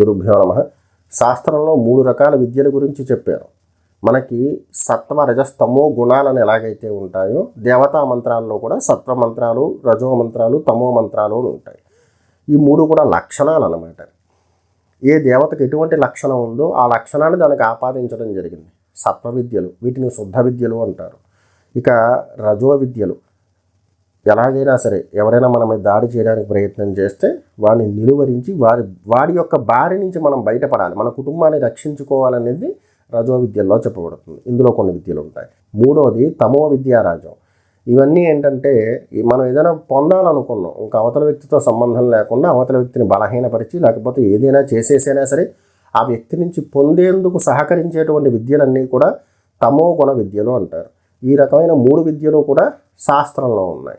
గురుభ్యో నమ. శాస్త్రంలో మూడు రకాల విద్యల గురించి చెప్పారు. మనకి సత్వ రజస్తమో గుణాలను ఎలాగైతే ఉంటాయో దేవతా మంత్రాల్లో కూడా సత్వ మంత్రాలు రజో మంత్రాలు తమో మంత్రాలు అని ఉంటాయి. ఈ మూడు కూడా లక్షణాలు అన్నమాట. ఏ దేవతకు ఎటువంటి లక్షణం ఉందో ఆ లక్షణాన్ని దానికి ఆపాదించడం జరిగింది. సత్వ విద్యలు వీటిని శుద్ధ విద్యలు అంటారు. ఇక రజో విద్యలు ఎలాగైనా సరే ఎవరైనా మన మీద దాడి చేయడానికి ప్రయత్నం చేస్తే వాడిని నిలువరించి వారి వాడి యొక్క బారి నుంచి మనం బయటపడాలి. మన కుటుంబాన్ని రక్షించుకోవాలనేది రజో విద్యల్లో చెప్పబడుతుంది. ఇందులో కొన్ని విద్యలు ఉంటాయి. మూడవది తమో విద్యారాజం. ఇవన్నీ ఏంటంటే మనం ఏదైనా పొందాలనుకున్నాం. ఇంకా అవతల వ్యక్తితో సంబంధం లేకుండా అవతల వ్యక్తిని బలహీనపరిచి లేకపోతే ఏదైనా చేసేసైనా సరే ఆ వ్యక్తి నుంచి పొందేందుకు సహకరించేటువంటి విద్యలన్నీ కూడా తమో గుణ విద్యలు అంటారు. ఈ రకమైన మూడు విద్యలు కూడా శాస్త్రంలో ఉన్నాయి.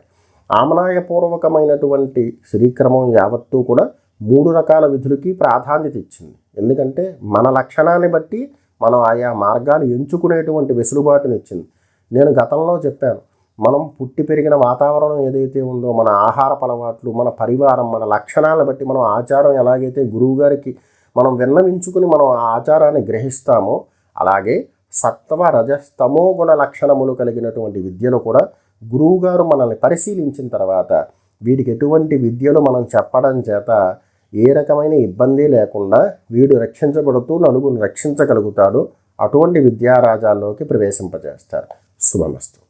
ఆమనాయపూర్వకమైనటువంటి శ్రీక్రమం యావత్తూ కూడా మూడు రకాల విధులకి ప్రాధాన్యత ఇచ్చింది. ఎందుకంటే మన లక్షణాన్ని బట్టి మనం ఆయా మార్గాలు ఎంచుకునేటువంటి వెసులుబాటుని ఇచ్చింది. నేను గతంలో చెప్పాను మనం పుట్టి పెరిగిన వాతావరణం ఏదైతే ఉందో మన ఆహారపు అలవాట్లు మన పరివారం మన లక్షణాలను బట్టి మనం ఆచారం ఎలాగైతే గురువుగారికి మనం విన్నవించుకుని మనం ఆ ఆచారాన్ని గ్రహిస్తామో అలాగే సత్వ రజస్తమో గుణ లక్షణములు కలిగినటువంటి విద్యలు కూడా గురువుగారు మనల్ని పరిశీలించిన తర్వాత వీడికి ఎటువంటి విద్యలు మనం చెప్పడం చేత ఏ రకమైన ఇబ్బంది లేకుండా వీడు రక్షించబడుతూ నలుగురు రక్షించగలుగుతాడు అటువంటి విద్యారాజాల్లోకి ప్రవేశింపజేస్తారు. శుభమస్తు.